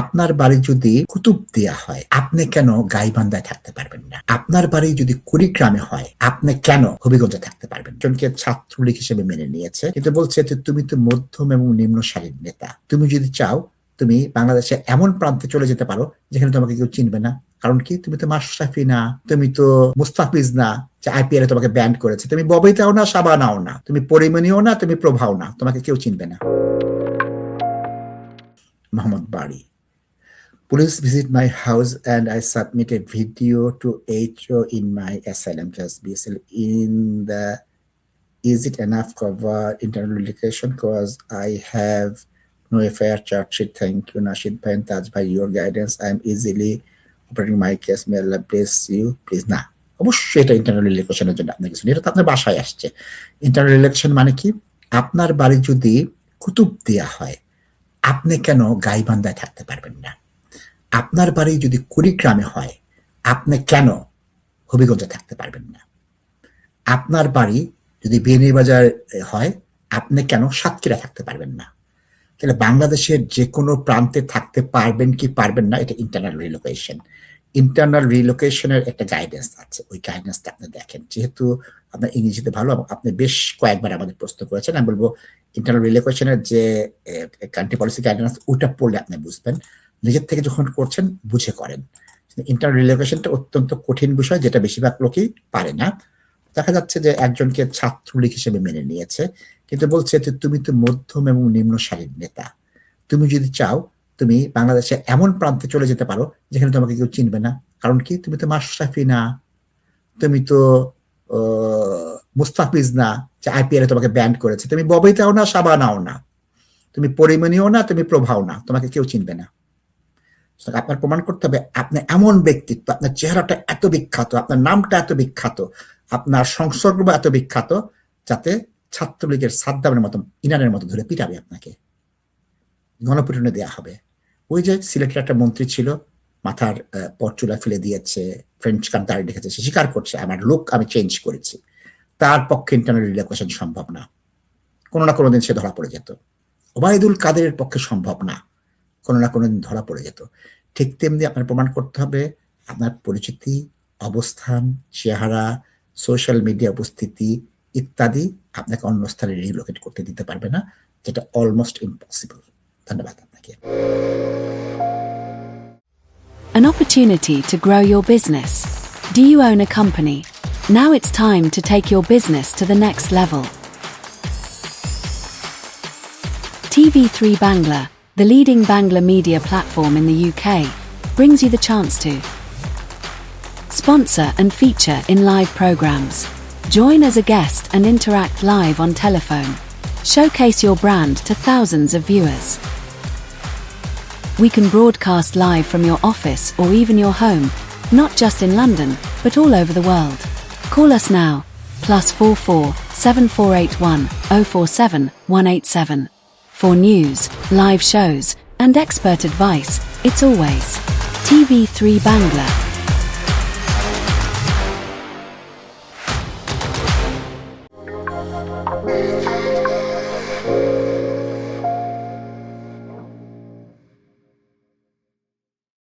আপনার বাড়ি যদি কুতুব দেয়া হয়, আপনি কেন গাইবান্ধায় থাকতে পারবেন না? আপনার বাড়ি যদি কুড়িগ্রামে হয়, আপনি কেন হবিগঞ্জে থাকতে পারবেন জনকে ছাত্রলীগ হিসেবে মেনে নিয়েছে, কিন্তু বলছে যে তুমি তো মধ্যম এবং নিম্ন সারির নেতা। তুমি যদি চাও তুমি বাংলাদেশে এমন প্রান্তে চলে যেতে পারো, যেখানে তোমাকে কেউ চিনবে না। কারণ কি? তুমি তো মাশরাফি না, তুমি তো মুস্তাফিজ না, যে আইপিএল এ তোমাকে ব্যান্ড করেছে। তুমি ববিতাও না, সাবানাও না। তুমি পরিমণিও না, তুমি প্রভাও না। তোমাকে কেউ চিনবে না। মোহাম্মদ বাড়ি Police visit my house and I submit a video to HO in my asylum case BSL in the is it enough cover internal relocation cause I have no FIR charge sheet. Thank you, Nashid and Taj by your guidance. I am easily operating my case. May Allah bless you. Please না অবশ্যই এটা internal রিলেকশনের জন্য আপনার কিছু এটা তো আপনার বাসায় আসছে ইন্টারনাল রিলেকশন মানে কি আপনার বাড়ি যদি কুতুব দেয়া হয় আপনি কেন গাইবান্ধায় থাকতে পারবেন না আপনার বাড়ি যদি কুড়িগ্রামে হয়, আপনি কেন হবিগঞ্জে থাকতে পারবেন না? আপনার বাড়ি যদি বিয়ানীবাজার হয়, আপনি কেন সাতক্ষীরা থাকতে পারবেন না? তাহলে বাংলাদেশের যে কোনো প্রান্তে থাকতে পারবেন কি পারবেন না, এটা ইন্টারনাল রিলোকেশন ইন্টারনাল রিলোকেশনের একটা গাইডেন্স আছে। ওই গাইডেন্সটা আপনি দেখেন। যেহেতু আপনার ইংরেজিতে ভালো এবং আপনি বেশ কয়েকবার আমাদের প্রশ্ন করেছেন। আমি বলব ইন্টারনাল রিলোকেশনের যে কান্ট্রি পলিসি গাইডেন্স ওটা পড়লে আপনি বুঝবেন। নিজের থেকে যখন করছেন, বুঝে করেন। ইন্টারনাল রিলোকেশনটা অত্যন্ত কঠিন বিষয়, যেটা বেশিরভাগ লোকই পারে না। দেখা যাচ্ছে যে একজনকে ছাত্রলীগ হিসেবে মেনে নিয়েছে, কিন্তু বলছে যে তুমি তো মধ্যম এবং নিম্ন সারির নেতা। তুমি যদি চাও, তুমি বাংলাদেশে এমন প্রান্তে চলে যেতে পারো, যেখানে তোমাকে কেউ চিনবে না। কারণ কি? তুমি তো মাশরাফি না, তুমি তো মুস্তাফিজ না, যে আইপিএল তোমাকে ব্যান্ড করেছে। তুমি ববিতাও না, সাবানাও না। তুমি পরিমণিও না, তুমি প্রভাও না, তোমাকে কেউ চিনবে না। আপনার প্রমাণ করতে হবে, আপনি এমন ব্যক্তিত্ব, আপনার চেহারাটা এত বিখ্যাত, আপনার নামটা এত বিখ্যাত, আপনার সংসর্গ এত বিখ্যাত, যাতে ছাত্রলীগের সাদ্দামের মতো ইনানের মতো ধরে পিটাবে আপনাকে। গণপিটনে দেয়া হবে। ওই যে সিলেটের একটা মন্ত্রী ছিল, মাথার পরচুলা ফেলে দিয়েছে ফ্রেঞ্চ কান দাঁড়িয়ে রেখেছে, সে স্বীকার করছে, আমার লোক আমি চেঞ্জ করেছি। তার পক্ষে ইন্টারনাল রিলেকশন সম্ভব না। কোনো না কোনো দিন সে ধরা পড়ে যেত। ওবায়দুল কাদেরের পক্ষে সম্ভব না। কোনো না কোনো দিন ধরা পড়ে যেত। ঠিক তেমনি আপনার প্রমাণ করতে হবে আপনার পরিচিতি অবস্থান চেহারা সোশ্যাল মিডিয়া উপস্থিতি ইত্যাদি আপনাকে অন্য স্থানে রিলোকেট করতে দিতে পারবে না যেটা অলমোস্ট ইম্পসিবল ধন্যবাদ আপনাকে An opportunity to grow your business. Do you own a company? Now it's time to take your business to the next level. TV3 Bangla, the leading Bangla media platform in the UK, brings you the chance to sponsor and feature in live programs. Join as a guest and interact live on telephone. Showcase your brand to thousands of viewers. We can broadcast live from your office or even your home, not just in London, but all over the world. Call us now, plus 44 7481 047 187. For news, live shows, and expert advice, it's always TV3 Bangla.